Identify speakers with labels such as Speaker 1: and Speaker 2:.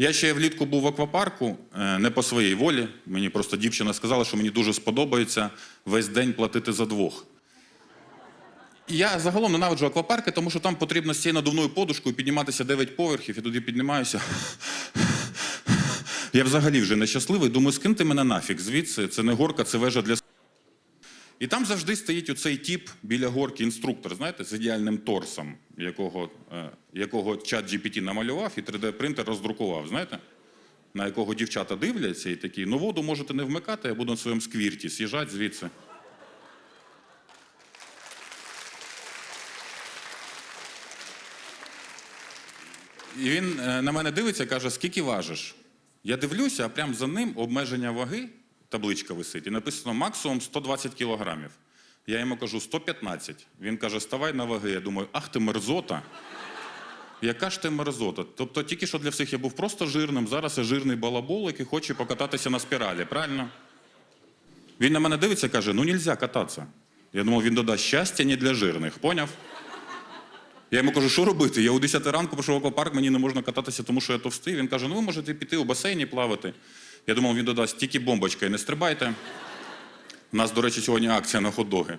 Speaker 1: Я ще влітку був в аквапарку, е, не по своїй волі. Мені просто дівчина сказала, що мені дуже сподобається весь день платити за двох. Я загалом ненавиджу аквапарки, тому що там потрібно з цією надувною подушкою підніматися 9 поверхів, і туди піднімаюся. Я взагалі вже нещасливий. Думаю, скиньте мене нафіг звідси. Це не горка, це вежа для. І там завжди стоїть оцей тіп біля горки, інструктор, знаєте, з ідеальним торсом, якого, е, якого чат GPT намалював і 3D-принтер роздрукував, знаєте? На якого дівчата дивляться і такі, ну воду можете не вмикати, я буду на своєму сквірті, з'їжджать звідси. І він е, на мене дивиться, каже, скільки важиш? Я дивлюся, а прямо за ним обмеження ваги, табличка висить, і написано максимум 120 кілограмів. Я йому кажу 115. Він каже, ставай на ваги. Я думаю, ах ти мерзота. Яка ж ти мерзота? Тобто тільки що для всіх я був просто жирним, зараз я жирний балабол, який хоче покататися на спіралі, правильно? Він на мене дивиться і каже, ну нельзя кататися. Я думав, він додасть щастя не для жирних, поняв? Я йому кажу, що робити? Я у 10 ранку пішов в аквапарк, мені не можна кататися, тому що я товстий. Він каже, ну ви можете піти у басейні плавати. Я думав, він додасть тільки бомбочка і не стрибайте. У нас, до речі, сьогодні акція на хот-доги.